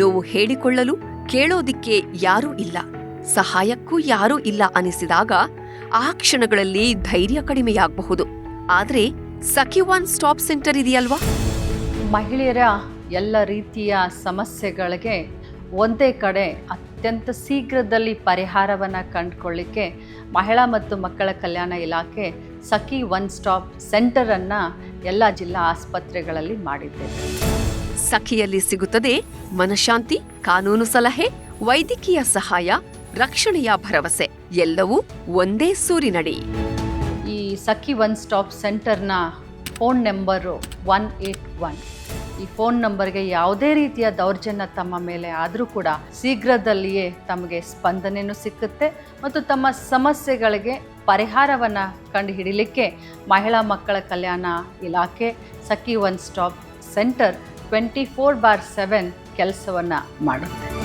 ನೋವು ಹೇಳಿಕೊಳ್ಳಲು ಕೇಳೋದಿಕ್ಕೆ ಯಾರೂ ಇಲ್ಲ. ಸಹಾಯಕ್ಕೂ ಯಾರೂ ಇಲ್ಲ ಅನಿಸಿದಾಗ ಆ ಕ್ಷಣಗಳಲ್ಲಿ ಧೈರ್ಯ ಕಡಿಮೆಯಾಗಬಹುದು. ಆದರೆ ಸಖಿ ಒನ್ ಸ್ಟಾಪ್ ಸೆಂಟರ್ ಇದೆಯಲ್ವಾ? ಮಹಿಳೆಯರ ಎಲ್ಲ ರೀತಿಯ ಸಮಸ್ಯೆಗಳಿಗೆ ಒಂದೇ ಕಡೆ ಅತ್ಯಂತ ಶೀಘ್ರದಲ್ಲಿ ಪರಿಹಾರವನ್ನು ಕಂಡುಕೊಳ್ಳಿಕ್ಕೆ ಮಹಿಳಾ ಮತ್ತು ಮಕ್ಕಳ ಕಲ್ಯಾಣ ಇಲಾಖೆ ಸಖಿ ಒನ್ ಸ್ಟಾಪ್ ಸೆಂಟರನ್ನು ಎಲ್ಲ ಜಿಲ್ಲಾ ಆಸ್ಪತ್ರೆಗಳಲ್ಲಿ ಮಾಡಿದ್ದೇವೆ. ಸಖಿಯಲ್ಲಿ ಸಿಗುತ್ತದೆ ಮನಶಾಂತಿ ಕಾನೂನು ಸಲಹೆ ವೈದ್ಯಕೀಯ ಸಹಾಯ ರಕ್ಷಣೆಯ ಭರವಸೆ ಎಲ್ಲವೂ ಒಂದೇ ಸೂರಿನಡಿ. ಈ Sakhi one stop ಸೆಂಟರ್ನ phone number one eight one. ಈ ಫೋನ್ ನಂಬರ್ಗೆ ಯಾವುದೇ ರೀತಿಯ ದೌರ್ಜನ್ಯ ತಮ್ಮ ಮೇಲೆ ಆದರೂ ಕೂಡ ಶೀಘ್ರದಲ್ಲಿಯೇ ತಮಗೆ ಸ್ಪಂದನೆಯೂ ಸಿಕ್ಕುತ್ತೆ ಮತ್ತು ತಮ್ಮ ಸಮಸ್ಯೆಗಳಿಗೆ ಪರಿಹಾರವನ್ನು ಕಂಡುಹಿಡಿಲಿಕ್ಕೆ ಮಹಿಳಾ ಮಕ್ಕಳ ಕಲ್ಯಾಣ ಇಲಾಖೆ Sakhi one stop centre twenty four bar seven ಕೆಲಸವನ್ನು ಮಾಡುತ್ತೆ.